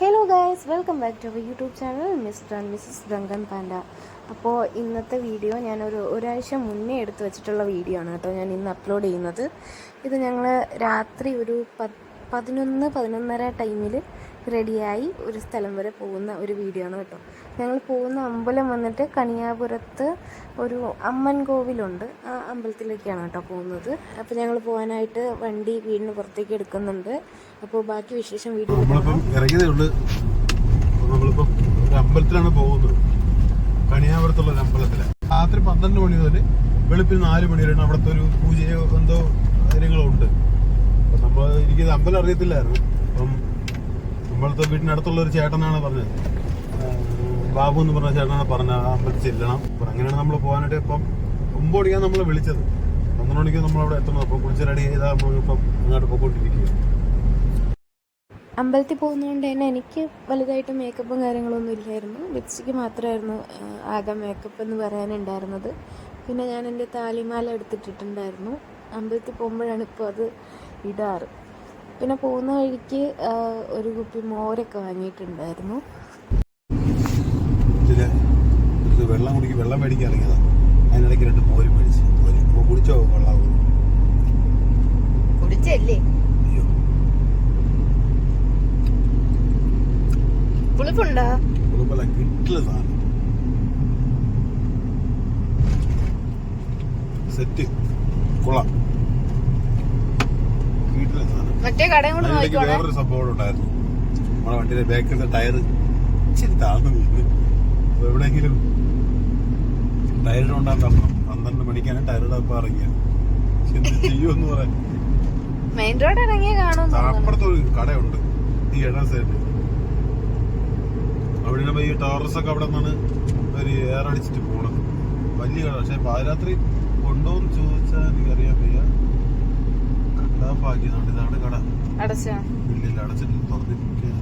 Hello guys welcome back to our YouTube channel mister and missus Gangan panda അപ്പോൾ ഇന്നത്തെ video ഞാനൊരു ഒരാഴ്ച മുന്നേ എടുത്തു വെച്ചിട്ടുള്ള വീഡിയോ ആണ് കേട്ടോ ഞാൻ ഇന്ന് അപ്ലോഡ് ചെയ്യുന്നത്. ഇത് ഞങ്ങൾ രാത്രി ഒരു പതിനൊന്ന് പതിനൊന്നര ടൈമിൽ റെഡിയായി ഒരു സ്ഥലം വരെ പോകുന്ന ഒരു വീഡിയോ ആണ് കേട്ടോ. ഞങ്ങൾ പോകുന്ന അമ്പലം വന്നിട്ട് കണിയാപുരത്ത് ഒരു അമ്മൻ കോവിലുണ്ട്. ആ അമ്പലത്തിലേക്കാണ് കേട്ടോ പോകുന്നത്. അപ്പോൾ ഞങ്ങൾ പോകാനായിട്ട് വണ്ടി വീടിന് പുറത്തേക്ക് എടുക്കുന്നുണ്ട്. അപ്പോൾ ബാക്കി വിശേഷം വീഡിയോ നമ്മളിപ്പം ഇറങ്ങിയതേ ഉള്ളൂ. നമ്മളിപ്പം ഒരു അമ്പലത്തിലാണ് പോകുന്നത്. കണിയാപുരത്തുള്ള ഒരു അമ്പലത്തിലാണ് രാത്രി പന്ത്രണ്ട് മണി മുതൽ വെളുപ്പിൽ നാല് മണി വരെയാണ് അവിടുത്തെ ഒരു പൂജയോ എന്തോ കാര്യങ്ങളോ ഉണ്ട് അപ്പം നമ്മൾ എനിക്കിത് അമ്പലം അറിയത്തില്ലായിരുന്നു. അപ്പം നമ്മളത്തെ വീടിനടുത്തുള്ള ഒരു ചേട്ടനാണ് പറഞ്ഞത്. ബാബു എന്ന് പറഞ്ഞ ചേട്ടനാണ് പറഞ്ഞ അമ്പലത്തിൽ ചെല്ലണം. അപ്പം അങ്ങനെയാണ് നമ്മൾ പോകാനായിട്ട് ഇപ്പം ഒമ്പടിയാണ് നമ്മളെ വിളിച്ചത്. പന്ത്രണ്ട് മണിക്ക് നമ്മളവിടെ എത്തണം. അപ്പം കുളിച്ച് റെഡി ചെയ്താൽ നമ്മളിപ്പം അങ്ങോട്ട് പോയിക്കൊണ്ടിരിക്കുക അമ്പലത്തിൽ പോകുന്നതുകൊണ്ട് തന്നെ എനിക്ക് വലുതായിട്ട് മേക്കപ്പും കാര്യങ്ങളൊന്നും ഇല്ലായിരുന്നു. ലിപ്സ്റ്റിക്ക് മാത്രമായിരുന്നു ആകെ മേക്കപ്പ് എന്ന് പറയാനുണ്ടായിരുന്നത്. പിന്നെ ഞാൻ എന്റെ താലിമാല എടുത്തിട്ടിട്ടുണ്ടായിരുന്നു. അമ്പലത്തിൽ പോകുമ്പോഴാണ് ഇപ്പോൾ അത് ഇടാറ്. പിന്നെ പോകുന്ന വഴിക്ക് ഒരു കുപ്പി മോരൊക്കെ വാങ്ങിയിട്ടുണ്ടായിരുന്നു. വെള്ളം കുടിക്ക് വെള്ളം മേടിക്കാൻ ഇറങ്ങിയതാ. അതിനിടയ്ക്ക് രണ്ട് മോര് മേടിച്ചു. കുടിച്ചോ? വെള്ളം കുടിച്ചല്ലേ അയ്യോ പുളിപ്പുണ്ടോ? കുഴപ്പമില്ല കിട്ടില്ല സാധനം. സെറ്റ്. കൊള്ളാം. കിട്ടില്ല സാധനം. മറ്റേ കടയും കൂടെ അതിനിടയ്ക്ക് നോക്കിക്കോണേ വേറൊരു സംഭവം ഉണ്ടായിരുന്നു. നമ്മുടെ വണ്ടിയുടെ ബാക്കിലത്തെ ടയർ ഇച്ചിരി താഴ്ന്നു വീണ്. അപ്പൊ എവിടെയെങ്കിലും ടയറിനുണ്ടാകും പന്ത്രണ്ട് മണിക്കാണ് ടയറുടെ ഒപ്പം ഇറങ്ങിയത്. ചെയ്യുമെന്ന് പറയാൻ. മെയിൻ റോഡ് ഇറങ്ങിയ കാണും അപ്പുറത്തൊരു കടയുണ്ട്. ഈ ഇട സൈഡിൽ ഇടുമ്പോ ഈ ടോറസ് ഒക്കെ അവിടെ നിന്നാണ് ഒരു എയർ അടിച്ചിട്ട് പോണത്. വലിയ കട പക്ഷെ പാതിരാത്രി കൊണ്ടോന്ന് ചോദിച്ചാൽ എനിക്കറിയാൻ വയ്യ. കണ്ടാപ്പാക്കിയതുകൊണ്ട് ഇതാണ് കട. ഇല്ലില്ല അടച്ചിട്ട് തുറന്നിരിക്കുക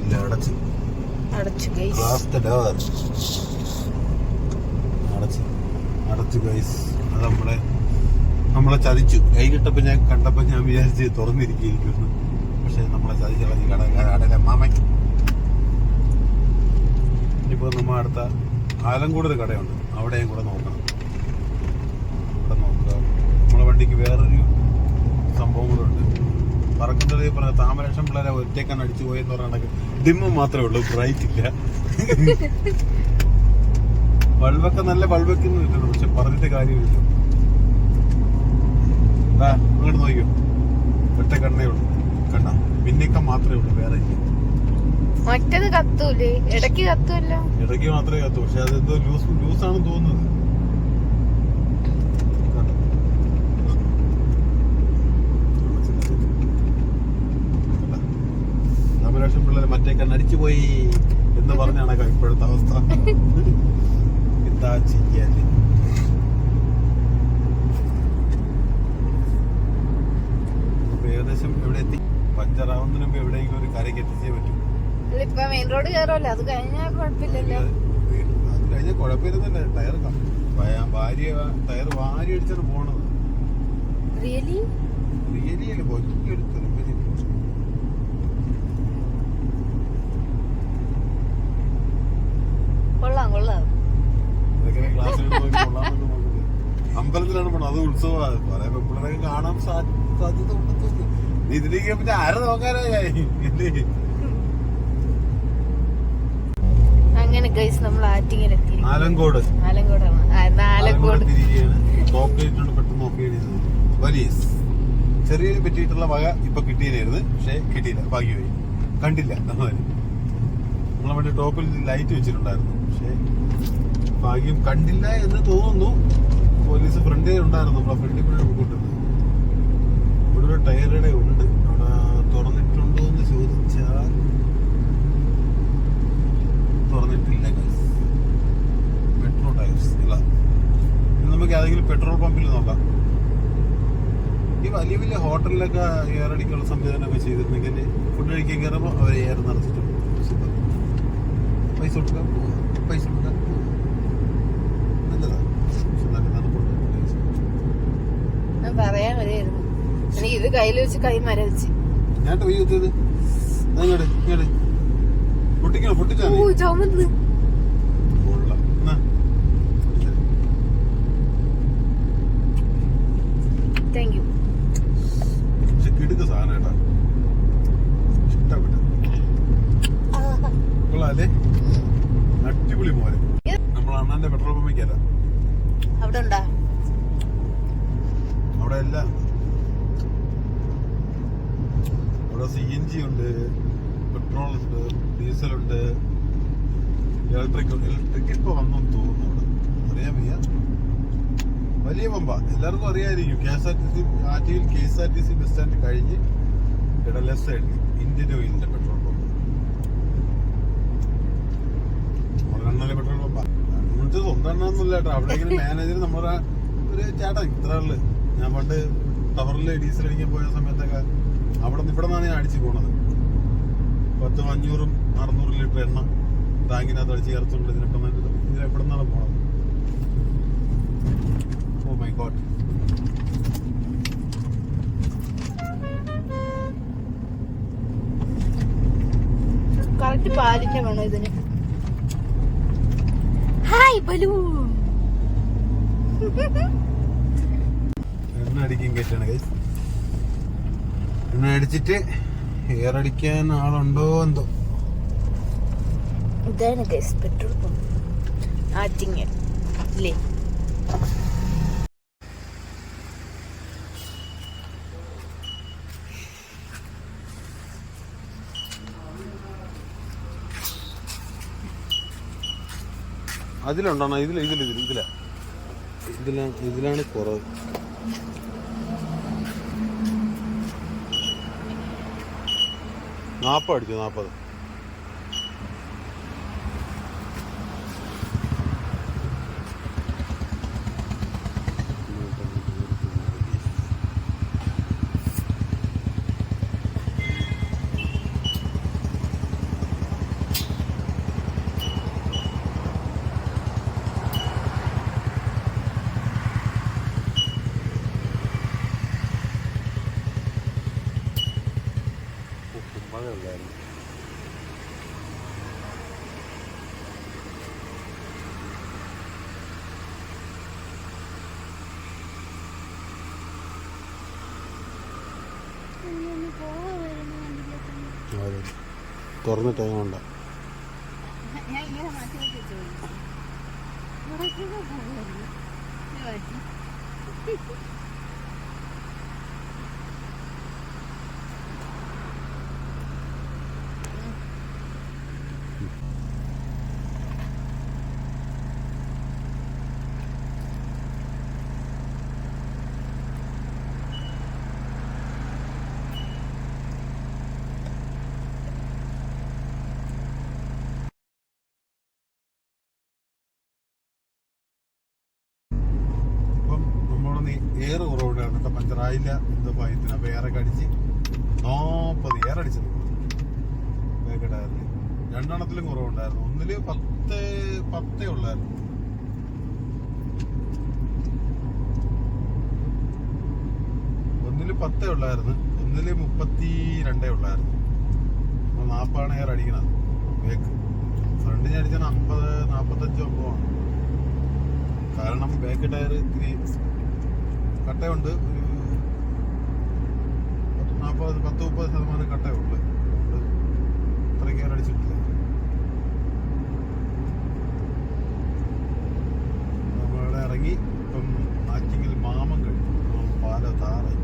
ഇല്ല അടച്ച്. അടച്ചു ഗൈസ് Close the door. അടച്ച്. അടച്ചു ഗൈസ് അത് നമ്മളെ നമ്മളെ ചതിച്ചു. കൈ കിട്ടപ്പോ ഞാൻ കണ്ടപ്പോ ഞാൻ വിചാരിച്ച് തുറന്നിരിക്കുന്നു പക്ഷെ നമ്മളെ ചതിച്ചളഞ്ഞ് കട കടയിലെ മാമൻ. ഇനിയിപ്പോൾ നമ്മൾ അടുത്ത ആലങ്കോട് ഒരു കടയുണ്ട്. അവിടെയും കൂടെ നോക്കണം. അവിടെ നോക്കുക നമ്മളെ വണ്ടിക്ക് വേറൊരു സംഭവം കൂടെ ഉണ്ട്. പറക്കുന്നത് പറഞ്ഞ താമരക്ഷം പിള്ളേരെ ഒറ്റക്കാൻ അടിച്ചു പോയെന്ന് പറഞ്ഞാൽ ഡിമ്മ് മാത്രമേ ഉള്ളൂ. ബ്രൈറ്റ് ഇല്ല. ബൾബൊക്കെ നല്ല ബൾബൊക്കെ ഇല്ലല്ലോ. പക്ഷെ പറഞ്ഞിട്ട് കാര്യമില്ല. അങ്ങോട്ട് നോക്കിയോ ഒറ്റ കണ്ണേ ഉള്ളൂ. കണ്ണ പിന്നേക്ക മാത്രമേ ഉള്ളൂ വേറെ മറ്റത് കത്തൂലേ? ഇടയ്ക്ക് കത്തുമല്ലോ ഇടയ്ക്ക് മാത്രമേ കത്തു പക്ഷെ അത് എന്തോ ലൂസ് ലൂസ് ആണെന്ന് തോന്നുന്നത്. കണ്ടോ? കണ്ടോ? രാമരാഷ്ട്രം പിള്ളേർ മറ്റേ കണ്ണടിച്ചു പോയി എന്ന് പറഞ്ഞാണ് ഇപ്പോഴത്തെ അവസ്ഥ? എന്താ ചെയ്യാന് അപ്പൊ ഏകദേശം എവിടെ എത്തി പഞ്ചറാവുന്നതിന് മുമ്പ് എവിടെയെങ്കിലും ഒരു കരയ്ക്ക് എത്തിച്ചേ പറ്റൂ ഇപ്പൊ മെയിൻ റോഡ് കയറുമല്ലോ അത് കഴിഞ്ഞാൽ കുഴപ്പമില്ലല്ലോ. അത് കഴിഞ്ഞ കുഴപ്പമില്ലെന്നല്ലേ. ടയർ കം- ഭയ- ഭാര്യ ടയർ വാരി അടിച്ചാണ് പോണത്. റിയലി റിയലി അല്ല പൊക്കി എടുത്തത്. കൊള്ളാം അമ്പലത്തിലാണ് പോണത്. അത് ഉത്സവമാണ്. കുറെ പെൺപിള്ളേരൊക്കെ കാണാൻ സാധ്യത ഉണ്ടെന്ന് ഇതിലേക്ക് പിന്നെ ആരെ നോക്കാനായി ഇല്ലേ? അങ്ങനെ ഗൈസ് നമ്മൾ ആറ്റിങ്ങിലെത്തി. ആലങ്കോട്. ആലങ്കോടാണ്. ആലങ്കോട്. വലിയസ് ചെറിയൊരു പറ്റിയിട്ടുള്ള വക ഇപ്പൊ കിട്ടിയിരുന്നു പക്ഷെ കിട്ടിയില്ല. ഭാഗ്യമായി. കണ്ടില്ല. നമ്മളെ മറ്റേ ടോപ്പിൽ ലൈറ്റ് വെച്ചിട്ടുണ്ടായിരുന്നു. പക്ഷെ ഭാഗ്യം കണ്ടില്ല എന്ന് തോന്നുന്നു. പോലീസ് ഫ്രണ്ടേ ഉണ്ടായിരുന്നു. നമ്മളെ ഫ്രണ്ടിൽ കൂടെ ഉൾക്കൊണ്ടിരുന്നു ഇവിടെ ഒരു ടയറുടെ ഉണ്ട്. അവിടെ തുറന്നിട്ടുണ്ടോ എന്ന് ചോദിച്ചാൽ തുറന്നിട്ടില്ല മെട്രോ ടൈൽസ് ടയർസ് ഇല്ല. നമുക്ക് ഏതെങ്കിലും പെട്രോൾ പമ്പിൽ നോക്കാം. ഈ വലിയ വലിയ ഹോട്ടലിലൊക്കെ എയർ അടിക്കാനുള്ള സംവിധാനമൊക്കെ ചെയ്തിരുന്നെങ്കിൽ ഫുഡ് കഴിക്കാൻ കയറുമ്പോൾ അവർ എയർ നിറച്ചിട്ട്. സൂപ്പർ പൈസ കൊടുക്കാം പൈസ കൊടുക്കാം പോവാ. നല്ലതാ. പക്ഷെ നല്ല തണുപ്പുണ്ട്. ഞാൻ പറയാൻ വരെയായിരുന്നു. ഇത് കയ്യിൽ വെച്ച് കൈ മരവിച്ച്. ഞാൻ പോയി കുത്തിയത് ഇങ്ങോട്ട് ഇങ്ങോട്ട് പൊട്ടിക്കണോ? പൊട്ടിച്ചാ ഓ ചുമന്ന്. താങ്ക് യു പക്ഷെ കിടുക്ക സാധനം കേട്ടാ. ഇഷ്ടപ്പെട്ടു കൊള്ളാല്ലേ? അടിപൊളി മോര്. നമ്മൾ അണ്ണന്റെ പെട്രോൾ പമ്പിൽ കയറാം അവിടെ ഉണ്ടാ അവിടെ എല്ലാം. അവിടെ സി എൻ ജി ഉണ്ട്. പെട്രോൾ ഉണ്ട് ഡീസൽ ഉണ്ട്. ഇലക്ട്രിക് ഇലക്ട്രിക് ഇപ്പൊ വന്നെന്ന് തോന്നുന്നു അറിയാൻ വയ്യ. വലിയ പമ്പ. എല്ലാവർക്കും അറിയാമായിരിക്കും. K S R T C ആറ്റിയിൽ K S R T C bus stand കഴിഞ്ഞ് ലെഫ്റ്റ് സൈഡിൽ ഇന്ത്യൻ ഓയിലിന്റെ പെട്രോൾ പമ്പ്. കണ്ണലെ പെട്രോൾ പമ്പ. എന്നിട്ട് സ്വന്തം എണ്ണമൊന്നുമില്ല കേട്ടോ അവിടെ ഇങ്ങനെ മാനേജർ നമ്മുടെ ഒരു ചേട്ടൻ ഇത്ര ഞാൻ പണ്ട് ടവറിൽ ഡീസൽ അടിക്കാൻ പോയ സമയത്തൊക്കെ അവിടെ നിന്ന് ഇവിടെ നിന്നാണ് ഞാൻ അടിച്ചു പോണത്. അഞ്ഞൂറും അറുന്നൂറ് ലിറ്റർ എണ്ണ ടാങ്കിനകത്ത് അടിച്ച് ചേർത്തുകൊണ്ട് ഇതിനെവിടെ എവിടെ നിന്നാണ് പോണത്? ഓ മൈ ഗോഡ് കറക്റ്റ് പാലിന്റെ വേണം ഇതിന്? ഹായ് ബലൂൺ എണ്ണ അടിക്കും കേട്ടാണ് എണ്ണ അടിച്ചിട്ട് എയർ അടിക്കാൻ ആളുണ്ടോ എന്തോ? ഇതാണ് ഗൈസ് പെട്രോൾ പമ്പ് ആറ്റിങ്ങ ഇല്ലേ? അതിലുണ്ടോ? ഇതിൽ ഇതിൽ ഇതിൽ ഇതില. ഇതിലാണ് ഇതിലാണ് കുറവ്. നാൽപ്പത് അടിച്ചു നാൽപ്പത് മഴയുണ്ടായിരുന്നു അതെ തുറന്ന ടൈം ഉണ്ടോ ഞാൻ ഇങ്ങനെ മാറ്റി വെച്ചു അപ്പം നമ്മളൊന്ന് ഏറ് കുറവുണ്ടായിരുന്നു കേട്ടോ. പഞ്ചറായില്ല എന്തോ പായത്തിന് അപ്പൊ ഏറൊക്കെ അടിച്ച് നാപ്പത് ഏറടിച്ചത് വേഗടായിരുന്നു. രണ്ടെണ്ണത്തിലും കുറവുണ്ടായിരുന്നു. ഒന്നിൽ പത്ത് പത്തേ ഉള്ളായിരുന്നു. ഒന്നിൽ പത്തേ ഉള്ളായിരുന്നു. ഒന്നിൽ മുപ്പത്തി രണ്ടേ ഉള്ളായിരുന്നു. അപ്പൊ നാപ്പാണ് ഏറെ അടിക്കണത്. ബേക്ക് ഫ്രണ്ട് ഞാൻ അടിച്ചാൽ അമ്പത് നാപ്പത്തഞ്ച് ഒമ്പതാണ്. കാരണം ബേക്ക് ടയർ ഇത്തിരി കട്ടയുണ്ട്. ഒരു നാൽപ്പത് പത്ത് മുപ്പത് ശതമാനം കട്ടയുണ്ട് അത്രയ്ക്ക് നമ്മളിവിടെ ഇറങ്ങി ഇപ്പം ആറ്റിങ്ങിൽ മാമം കഴിഞ്ഞു. പാല താറായി.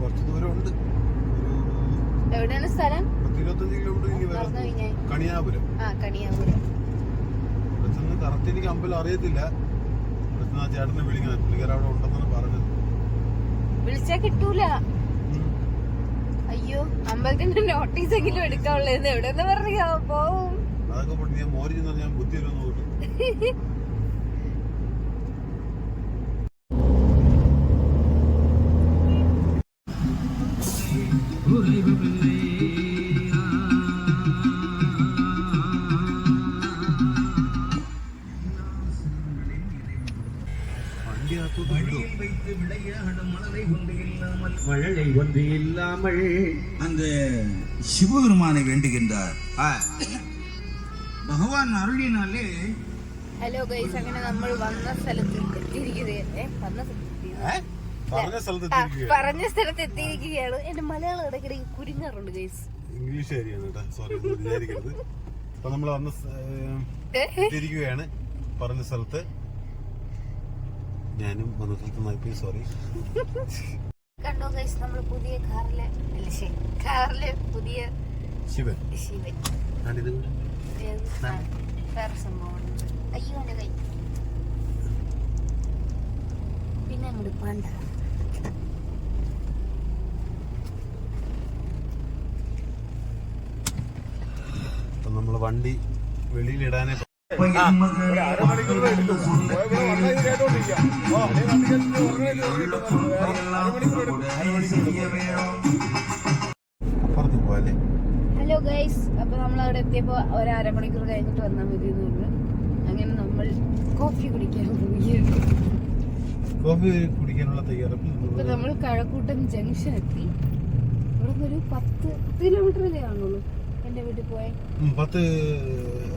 കുറച്ച് ദൂരമുണ്ട്. എവിടെയാണ് സ്ഥലം? പത്ത് ഇരുപത്തഞ്ച് കിലോമീറ്റർ ഇനി മറന്നു വരാം കഴിഞ്ഞാൽ കണിയാപുരം. ആ കണിയാപുരം. കറക്റ്റ് എനിക്ക് അമ്പലം അറിയത്തില്ല. ആ ചേട്ടനെ വിളിക്കണം പുള്ളിക്കാരൻ അവിടെ ഉണ്ടെന്നാണ് പറഞ്ഞത്. വിളിച്ചാ കിട്ടൂല. അയ്യോ അമ്പലത്തിന്റെ നോട്ടീസ് എങ്കിലും എടുക്കാനുള്ളത് എവിടെ പറയാ പോവും. അതൊക്കെ ഞാൻ മോരി ഞാൻ ബുദ്ധി ഒരു കൂട്ടും அந்த சிவபெருமானை வேண்டுகின்றார் ஆ. பகவான் அருளினாலே ഹലോ ഗൈസ് അങ്ങനെ നമ്മൾ വന്ന സ്ഥലത്ത് എത്തിയിരിക്കുന്നത് ഏ, വന്ന സ്ഥലത്ത് എത്തിയിരിക്കുകയാണ്. ഏ? പറഞ്ഞ സ്ഥലത്ത് ആ, എത്തിയിരിക്കുകയാണ്. പറഞ്ഞ സ്ഥലത്ത് എത്തിയിരിക്കുകയാണ് എന്റെ മലയാളം ഇടയ്ക്കിടയ്ക്ക് കുരുങ്ങാറുണ്ട് ഗൈസ് ഇംഗ്ലീഷ് ശരിയാണ് കേട്ടോ സോറി വിചാരിക്കരുത് അപ്പൊ നമ്മൾ വന്ന സ്ഥ- ഏ, എത്തിയിരിക്കുകയാണ് പറഞ്ഞ സ്ഥലത്ത് ഞാനും വന്ന സ്ഥലത്ത് നായിപ്പോയി സോറി കണ്ടോ ഗൈസ് നമ്മൾ പുതിയ കാറിലെ അല്ലേ ശരി കാറിലെ പുതിയ ശിവൻ. ശിവൻ. വേറെ സംഭവമാണ് അയ്യോ എന്റെ കൈ. പിന്നെ അങ്ങോട്ട് പണ്ട. വണ്ടി വെളിയിലിടാനേ ഹലോ ഗൈസ് അപ്പൊ നമ്മൾ അവിടെ എത്തിയപ്പോ ഒരു അരമണിക്കൂർ കഴിഞ്ഞിട്ട് വന്നാൽ മതി എന്ന് അങ്ങനെ നമ്മൾ കോഫി കുടിക്കാൻ പോവുകയാണ്. കോഫി കുടിക്കാനുള്ള തയ്യാറെടുപ്പ് ഇപ്പൊ നമ്മൾ കഴക്കൂട്ടം ജംഗ്ഷൻ എത്തി. ഇവിടെ ഒരു പത്ത് കിലോമീറ്റർ അല്ലേ കാണുള്ളൂ എന്റെ വീട്ടിൽ പോയ. പത്ത്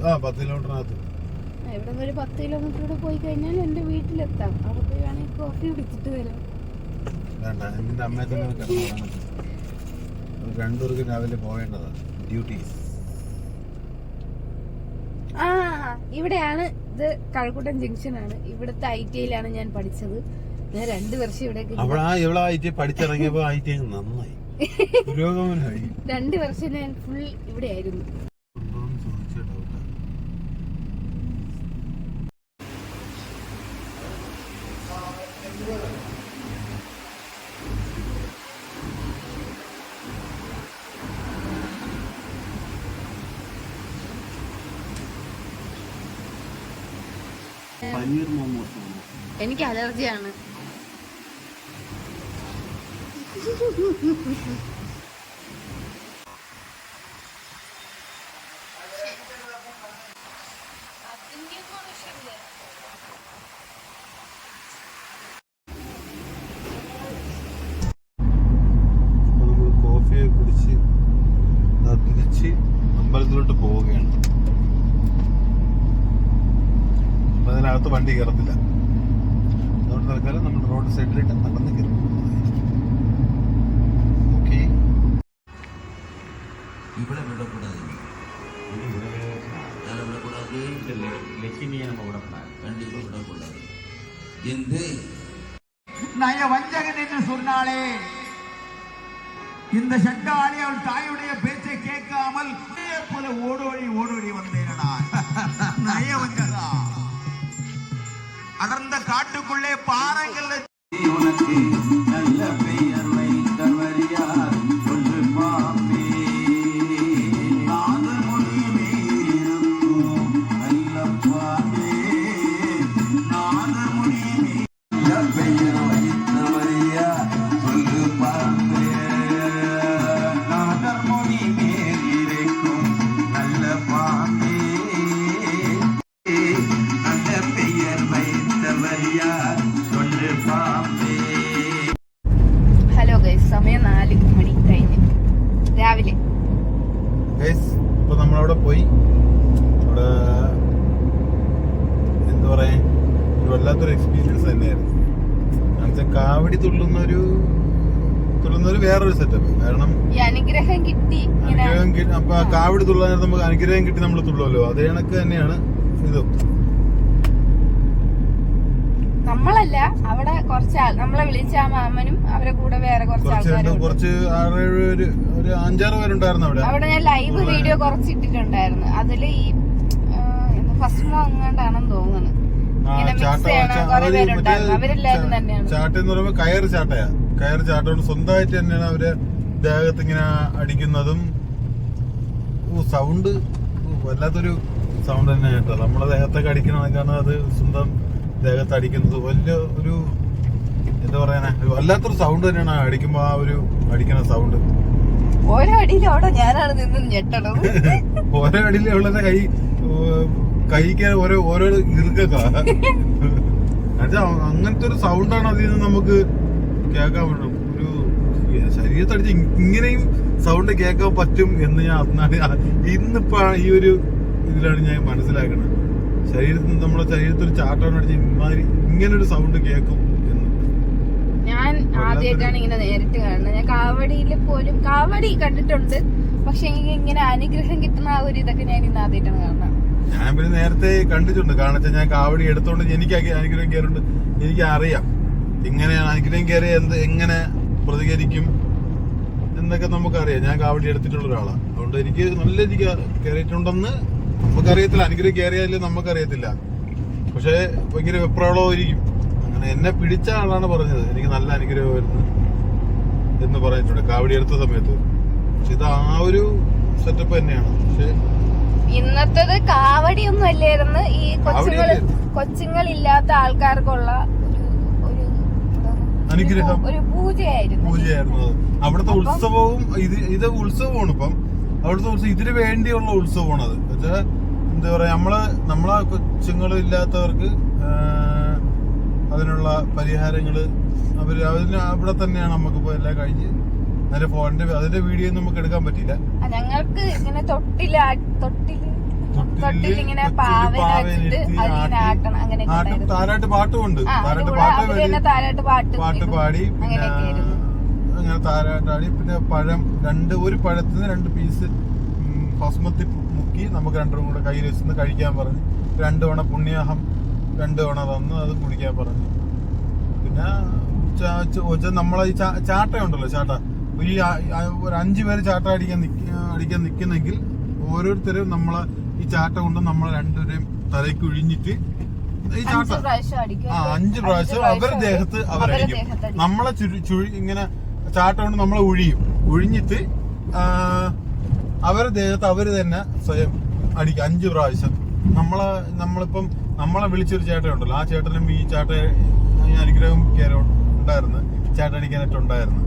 ആ പത്ത് കിലോമീറ്ററിനകത്ത് ഇവിടെ നിന്ന് ഒരു പത്ത് കിലോമീറ്റർ കൂടെ പോയി കഴിഞ്ഞാൽ എന്റെ വീട്ടിലെത്താം. അവിടെ പോയി വേണമെങ്കിൽ കോഫി കുടിച്ചിട്ട് വരാം. അമ്മയെ തന്നെ രാവിലെ ഡ്യൂട്ടി ആ ഇവിടെയാണ്. ഇത് കഴക്കൂട്ടം ജംഗ്ഷൻ ആണ്. ഇവിടുത്തെ ഐ ടി ഐയിലാണ് ഞാൻ പഠിച്ചത്. ഞാൻ രണ്ടു വർഷം ഇവിടെ ഇവിടെ ആയിട്ട് പഠിച്ചിറങ്ങിയപ്പോ അങ്ങ് നന്നായി. രണ്ട് വർഷം ഞാൻ ഫുൾ ഇവിടെ ആയിരുന്നു ഉണ്ടോന്ന് ചോദിച്ച ഡൗട്ടാ. പനീർ മോമോസ്? എനിക്ക് അലർജിയാണ് நய வஞ்சகன் என்று சொன்னாலே இந்த சண்டாளி அவள் தாயுடைய பேச்சை கேட்காமல் போல ஓடோடி ஓடோடி வந்தேன் நய வஞ்சகா அடர்ந்த காட்டுக்குள்ளே பாறைகள் കാവടി തുള്ളാൻ നേരത്ത് നമുക്ക് അനുഗ്രഹം കിട്ടി നമ്മൾ തുള്ളുമല്ലോ അതേ കണക്ക് തന്നെയാണ് ഇത്. നമ്മളല്ല അവിടെ കുറച്ച് നമ്മളെ വിളിച്ച ആ മാമനും അവരെ കൂടെ വേറെ കുറച്ച് കുറച്ച് ആൾക്കാരും. കുറച്ച് ഒരു ഒരു അഞ്ചാറ് പേരുണ്ടായിരുന്നു അവിടെ. അവിടെ ഞാൻ ലൈവ് വീഡിയോ കുറച്ച് ഇട്ടിട്ടുണ്ടായിരുന്നു അതിൽ ഈ ഫസ്റ്റ് എങ്ങാണ്ടാണെന്ന് തോന്നുന്നു. ചാട്ട- എന്ന് പറയുമ്പോ കയറ് ചാട്ടയാ. കയർ ചാട്ട സ്വന്തമായിട്ട് തന്നെയാണ് അവർ ദേഹത്ത് ഇങ്ങനെ അടിക്കുന്നതും സൗണ്ട് വല്ലാത്തൊരു സൗണ്ട് തന്നെ കേട്ടോ. നമ്മളെ ദേഹത്തൊക്കെ അടിക്കണതാണ് അത് സ്വന്തം ദേഹത്ത് അടിക്കുന്നത് വലിയ ഒരു എന്താ പറയാനാ വല്ലാത്തൊരു സൗണ്ട് തന്നെയാണ് അടിക്കുമ്പോൾ അടിക്കുമ്പോ ആ ഒരു അടിക്കുന്ന സൗണ്ട് ഓരോ അടിയിലും അവിടെ ഞാനാണ് നിന്ന് ഓരോ അടിയിലും കൈ കൈക്ക് ഓരോ ഓരോ ഇറുക്കൊക്കെ. അത് അങ്ങനത്തെ ഒരു സൗണ്ടാണ് അതിൽ നിന്ന് നമുക്ക് കേൾക്കാൻ പറ്റും ശരീരത്തടിച്ച് ഇങ്ങനെയും സൗണ്ട് കേൾക്കാൻ പറ്റും എന്ന് ഞാൻ അന്നാണ് ഇന്നിപ്പോ ഈ ഒരു ഇതിലാണ് ഞാൻ മനസ്സിലാക്കുന്നത് ശരീരത്തിൽ നമ്മുടെ ശരീരത്തിൽ ചാട്ടം അടിച്ച് ഇമാതിരി ഇങ്ങനെ ഒരു സൗണ്ട് കേൾക്കും ഞാൻ ആദ്യമായിട്ടാണ് ഇങ്ങനെ നേരിട്ട് കാണുന്നത്. ഞാൻ കാവടിയിൽ പോലും കാവടി കണ്ടിട്ടുണ്ട്. പക്ഷെ എനിക്ക് ഇങ്ങനെ അനുഗ്രഹം കിട്ടുന്ന ആ ഒരു ഇതൊക്കെ ഞാൻ ഇന്ന് ആദ്യമായിട്ടാണ് കാണുന്നത്. ഞാൻ പിന്നെ നേരത്തെ കണ്ടിട്ടുണ്ട്. കാണിച്ച ഞാൻ കാവടി എടുത്തോണ്ട് എനിക്ക് അനുഗ്രഹം കയറുണ്ട് എനിക്ക് അറിയാം ഇങ്ങനെയാണ് അനുഗ്രഹം കയറി എന്ത് എങ്ങനെ പ്രതികരിക്കും എന്നൊക്കെ നമുക്കറിയാം. ഞാൻ കാവടി എടുത്തിട്ടുള്ള ഒരാളാണ്. അതുകൊണ്ട് എനിക്ക് നല്ല രീതിക്ക് കയറിയിട്ടുണ്ടെന്ന് നമുക്കറിയത്തില്ല. അനുഗ്രഹം കയറിയാലും നമുക്കറിയത്തില്ല. പക്ഷേ ഭയങ്കര വെപ്രാളമായിരിക്കും. അങ്ങനെ എന്നെ പിടിച്ച ആളാണ് പറഞ്ഞത്. എനിക്ക് നല്ല അനുഗ്രഹമായിരുന്നു എന്ന് പറഞ്ഞിട്ടുണ്ട് കാവടി എടുത്ത സമയത്ത്. പക്ഷെ ഇത് ആ ഒരു സെറ്റപ്പ് തന്നെയാണ്. പക്ഷേ ഇന്നത്തത് കാവടി ഒന്നും അല്ലായിരുന്നു. ഈ കൊച്ചുങ്ങൾ ഇല്ലാത്ത ആൾക്കാർക്കുള്ള? അനുഗ്രഹം. ഒരു പൂജയായിരുന്നു പൂജയായിരുന്നു അത്. അവിടുത്തെ ഉത്സവവും ഇത് ഇത് ഉത്സവമാണ് ഇപ്പം അവിടുത്തെ ഉത്സവം ഇതിനു വേണ്ടിയുള്ള ഉത്സവമാണ് അത് എന്നുവെച്ചാൽ എന്താ പറയാ നമ്മൾ നമ്മളെ കൊച്ചുങ്ങൾ ഇല്ലാത്തവർക്ക് അതിനുള്ള പരിഹാരങ്ങൾ അവർ അതിന് അവിടെ തന്നെയാണ് നമുക്ക് ഇപ്പൊ എല്ലാം കഴിഞ്ഞ് അതിന്റെ ഫോണിന്റെ അതിന്റെ വീഡിയോ നമുക്ക് എടുക്കാൻ പറ്റിയില്ല ഞങ്ങൾക്ക് ഇങ്ങനെ തൊട്ടില്ല ആ- തൊട്ടിൽ കൊച്ചിൽ പാവന വെച്ചിട്ട് ആട്ടണം. അങ്ങനെയൊക്കെ. താരാട്ട് പാട്ടുമുണ്ട്. താരാട്ട് പാട്ട് താരാട്ട് പാട്ട് പാട്ട് പാടി. അങ്ങനെ താരാട്ടാടി. പിന്നെ പഴം രണ്ട് ഒരു പഴത്തിന് രണ്ട് പീസ് ഭസ്മത്തിൽ മുക്കി നമുക്ക് രണ്ടും കൂടെ കയ്യിൽ വെച്ച് കഴിക്കാൻ പറഞ്ഞു. രണ്ട് തവണ പുണ്യാഹം രണ്ട് തവണ തന്ന് അത് കുടിക്കാൻ പറഞ്ഞു. പിന്നെ ഉച്ച നമ്മളെ ഈ ചാട്ടയുണ്ടല്ലോ ചാട്ട ഈ ഒരു അഞ്ചു പേര് ചാട്ട അടിക്കാൻ അടിക്കാൻ നിക്കുന്നെങ്കിൽ ഓരോരുത്തരും നമ്മളെ ഈ ചാട്ട കൊണ്ട് നമ്മൾ രണ്ടുപേരെയും തലയ്ക്ക് ഒഴിഞ്ഞിട്ട് ഈ ചാട്ട. ആ അഞ്ച് പ്രാവശ്യം അവരുടെ ദേഹത്ത് അവരടിക്കും. നമ്മളെ ചുഴി ഇങ്ങനെ ചാട്ട കൊണ്ട് നമ്മളെ ഒഴിയും ഒഴിഞ്ഞിട്ട് അവരുടെ ദേഹത്ത് അവർ തന്നെ സ്വയം അടിക്കും. അഞ്ച് പ്രാവശ്യം. നമ്മളെ നമ്മളിപ്പം നമ്മളെ വിളിച്ചൊരു ചേട്ടനുണ്ടല്ലോ ആ ചേട്ടനും ഈ ചാട്ട അനുഗ്രഹം കയറി ഉണ്ടായിരുന്നു. ചേട്ടൻ അടിക്കാനായിട്ട് ഉണ്ടായിരുന്നു.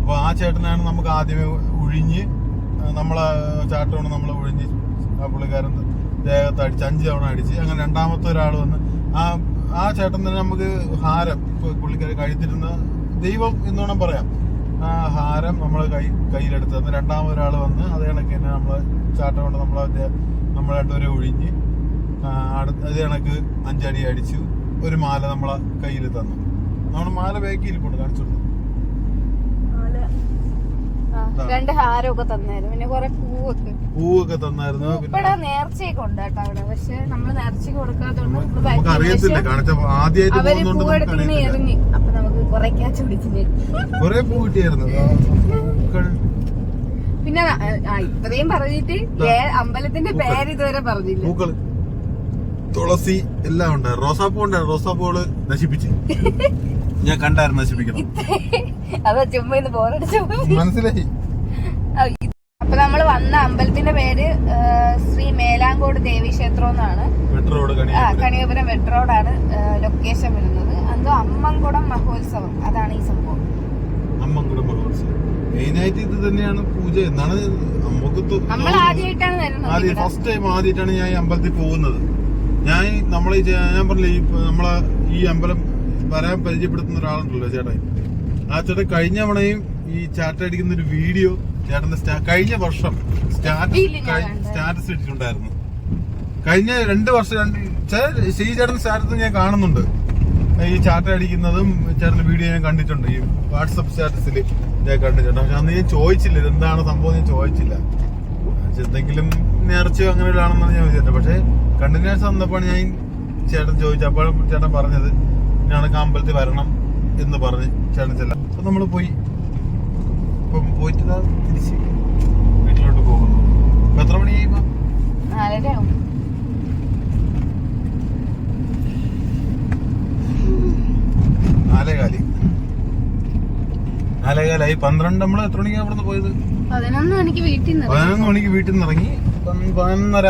അപ്പൊ ആ ചേട്ടനാണ് നമുക്ക് ആദ്യമേ ഒഴിഞ്ഞ് നമ്മളെ ചാട്ടമാണ് നമ്മളെ ഒഴിഞ്ഞ് ആ പുള്ളിക്കാരൻ ദേഹത്ത് അടിച്ച് അഞ്ച് തവണ അടിച്ച് അങ്ങനെ രണ്ടാമത്തെ ഒരാൾ വന്ന് ആ ആ ചേട്ടൻ തന്നെ നമുക്ക് ഹാരം പുള്ളിക്കാർ കഴുത്തിരുന്ന ദൈവം എന്ന് വേണം പറയാം. ആ ഹാരം നമ്മൾ കൈ കയ്യിലെടുത്ത് അന്ന് രണ്ടാമത് ഒരാൾ വന്ന് അതേ കണക്ക് തന്നെ നമ്മൾ ചാട്ടം കൊണ്ട് നമ്മൾ ദേ- നമ്മളെ രണ്ടുപേരെ ഒഴിഞ്ഞ് അടുത്ത് അതേ കണക്ക് അഞ്ചടി അടിച്ചു ഒരു മാല നമ്മളെ കയ്യിൽ തന്നു. നമ്മൾ മാല ബാക്കി ഇരിപ്പുണ്ട് കാണിച്ചു കൊടുത്തു രണ്ട് ഹാരമൊക്കെ തന്നായിരുന്നു. പിന്നെ കൊറേ പൂവൊക്കെ. പൂവൊക്കെ തന്നായിരുന്നു. ഇവിടെ നേർച്ചയൊക്കെ ഉണ്ട് കേട്ടോ അവിടെ. പക്ഷെ നമ്മൾ നേർച്ചയ്ക്ക് കൊടുക്കാത്തോണ്ട് അറിയത്തില്ല. അവർ പോകുന്നോണ്ട് നമുക്ക് പൂവെടുത്ത് ഇങ്ങനെ അറിയത്തില്ല. എറിഞ്ഞ് അപ്പൊ നമുക്ക് കൊറേ ക്യാച്ച് പിടിച്ചിന് പൂ കിട്ടിയായിരുന്നു. പിന്നെ ഇത്രയും പറഞ്ഞിട്ട് അമ്പലത്തിന്റെ പേര് ഇതുവരെ പറഞ്ഞില്ല. പൂക്കൾ തുളസി എല്ലാം ഉണ്ടായിരുന്നു. റോസാപ്പൂ ഉണ്ടായിരുന്നു. റോസാപ്പൂകൾ നശിപ്പിച്ച്. ഞാൻ കണ്ടായിരുന്നു നശിപ്പിക്കണം അതാ ചുമ്മാ ഇന്ന് ബോറടിച്ചു മനസ്സിലായി. അപ്പൊ നമ്മൾ വന്ന അമ്പലത്തിന്റെ പേര് ശ്രീ മേലാങ്കോട് ദേവി ക്ഷേത്രം എന്നാണ് ആ കണിയാപുരം വെട്രോഡാണ് ലൊക്കേഷൻ വരുന്നത്. എന്തോ അമ്മൻകുടം മഹോത്സവം. അതാണ് ഈ സംഭവം. അമ്മങ്കുടം മഹോത്സവം. മെയിനായിട്ട് ഇത് തന്നെയാണ് പൂജ. എന്നാണ് നമുക്ക് നമ്മൾ ആദ്യമായിട്ടാണ് വരുന്നത് ആദ്യം ഫസ്റ്റ് ടൈം ആദ്യമായിട്ടാണ് ഞാൻ ഈ അമ്പലത്തിൽ പോകുന്നത്. ഞാൻ നമ്മളെ ഈ ഞാൻ പറഞ്ഞില്ലേ ഈ നമ്മളെ ഈ അമ്പലം വരാൻ പരിചയപ്പെടുത്തുന്ന ഒരാളുണ്ടല്ലോ ചേട്ടൻ ആ ചേട്ടൻ കഴിഞ്ഞ തവണയും ഈ ചാറ്റ അടിക്കുന്ന ഒരു വീഡിയോ ചേട്ടന്റെ കഴിഞ്ഞ വർഷം സ്റ്റാറ്റസ് സ്റ്റാറ്റസ് ഇട്ടിട്ടുണ്ടായിരുന്നു. കഴിഞ്ഞ രണ്ട് വർഷം ശ്രീ ചേട്ടൻ സ്റ്റാറ്റസ് ഞാൻ കാണുന്നുണ്ട്. ഈ ചാറ്റ അടിക്കുന്നതും ചേട്ടന്റെ വീഡിയോ ഞാൻ കണ്ടിട്ടുണ്ട്. ഈ വാട്സപ്പ് സ്റ്റാറ്റസിൽ ഞാൻ കണ്ടിട്ടുണ്ട് പക്ഷെ അന്ന് ഞാൻ ചോദിച്ചില്ല എന്താണ് സംഭവം ഞാൻ ചോദിച്ചില്ല. എന്തെങ്കിലും നേർച്ചയോ അങ്ങനെ ഒരാണെന്നാണ് ഞാൻ വിചാരിച്ചത്. പക്ഷെ കണ്ടിന്യൂസ് വന്നപ്പോൾ ഞാൻ ചേട്ടൻ ചോദിച്ചു. അപ്പോൾ ചേട്ടൻ പറഞ്ഞത് ഞാനൊക്കെ അമ്പലത്തിൽ വരണം എന്ന് പറഞ്ഞ് ചേട്ടൻ ചെല്ലാം അപ്പൊ നമ്മൾ പോയി. ഇപ്പം പോയിട്ട് തിരിച്ച് വീട്ടിലോട്ട് പോകുന്നു. ഇപ്പൊ എത്ര ഇപ്പൊ? നാലരയാവും. നാലേകാലി. നാലേകാലായി. പന്ത്രണ്ട് നമ്മൾ എത്ര മണിക്കാണ് അവിടെ നിന്ന് പോയത്? പതിനൊന്ന് മണിക്ക് വീട്ടിൽ നിന്ന് പതിനൊന്ന് മണിക്ക് വീട്ടിൽ നിന്ന് ഇറങ്ങി. പതിനൊന്നര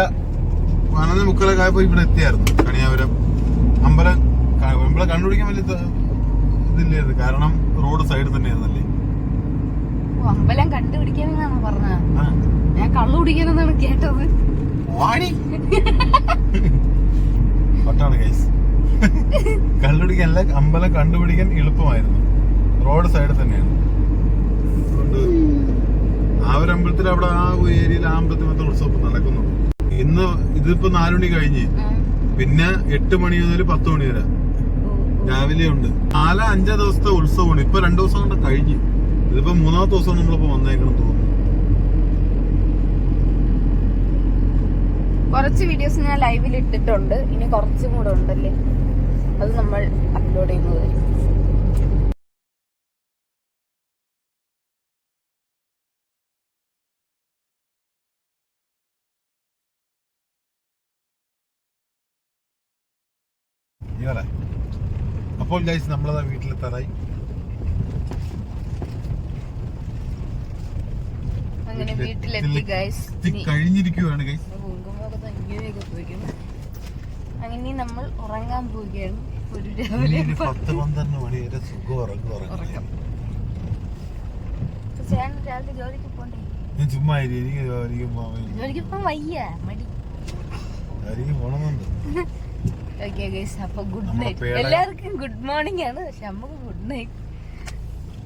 പതിനൊന്ന് മുക്കാലൊക്കെ ആയപ്പോ ഇവിടെ എത്തിയായിരുന്നു. കണിയാപുരം അമ്പലം. അമ്പലം കണ്ടുപിടിക്കാൻ വലിയ ഇതില്ലായിരുന്നു. കാരണം റോഡ് സൈഡ് തന്നെയായിരുന്നല്ലേ? അമ്പലം കണ്ടുപിടിക്കാനെന്നാണ് പറഞ്ഞത്. ഞാൻ കള്ളു കുടിക്കാനെന്നാണ് കേട്ടത്. പട്ടാണ് കണ്ടുപിടിക്കാൻ അമ്പലം കണ്ടുപിടിക്കാൻ എളുപ്പമായിരുന്നു. റോഡ് സൈഡിൽ തന്നെയാണ്. ആ ഒരു അമ്പലത്തിൽ അവിടെ ആ ഏരിയയിൽ ആ അമ്പലത്തിൽ മാത്രം ഉത്സവം നടക്കുന്നു. ഇന്ന് ഇതിപ്പോ നാലുമണി കഴിഞ്ഞ്. പിന്നെ എട്ട് മണി മുതൽ പത്ത് മണി വരെ. രാവിലെ ഉണ്ട് നാല അഞ്ചോ ദിവസത്തെ ഉത്സവമാണ്. ഇപ്പൊ രണ്ടു ദിവസം കൊണ്ട് കഴിഞ്ഞ്. ഇതിപ്പോ മൂന്നാമത്തെ ദിവസം നമ്മളിപ്പോ വന്നേക്കണം തോന്നുന്നു. കുറച്ച് വീഡിയോസ് ഞാൻ ലൈവിൽ ഇട്ടിട്ടുണ്ട്. ഇനി കുറച്ചും കൂടെ ഉണ്ടല്ലേ? അത് നമ്മൾ അപ്ലോഡ് ചെയ്യുന്നതായിരിക്കും അപ്പോൾ ഗൈസ് നമ്മളതാ വീട്ടിലെത്താറായി. അങ്ങനെ വീട്ടിലെത്തി ഗൈസ് അങ്ങനെ നമ്മൾ ഉറങ്ങാൻ പോവുകയാണ്. ഒരു രാവിലെ പത്ത് പന്ത്രണ്ട് മണി വരെ സുഖം ഉറങ്ങും. ഉറങ്ങാം. രാവിലെ ജോലിക്ക് പോണ്ടേ? ഞാൻ ചുമ്മാ. എനിക്ക് ജോലിക്ക് പോകാൻ വയ്യ മടി. എനിക്ക് പോണമെന്നുണ്ട് ഓക്കെ ഗൈസ് അപ്പൊ ഗുഡ് നൈറ്റ് എല്ലാവർക്കും ഗുഡ് മോർണിംഗ് ആണ്. പക്ഷെ നമുക്ക് ഗുഡ് നൈറ്റ്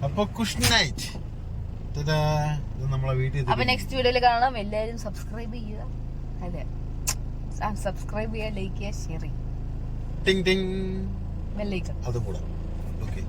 അപ്പൊ ഗുഡ് നൈറ്റ് നമ്മളെ വീട്ടിൽ അപ്പൊ നെക്സ്റ്റ് വീഡിയോയിൽ കാണാം. എല്ലാവരും സബ്സ്ക്രൈബ് ചെയ്യുക. അതെ. സബ്സ്ക്രൈബ് ചെയ്യുക ലൈക്ക് ചെയ്യുക ഷെയർ ചെയ്യുക. അതും കൂടെ. ഓക്കെ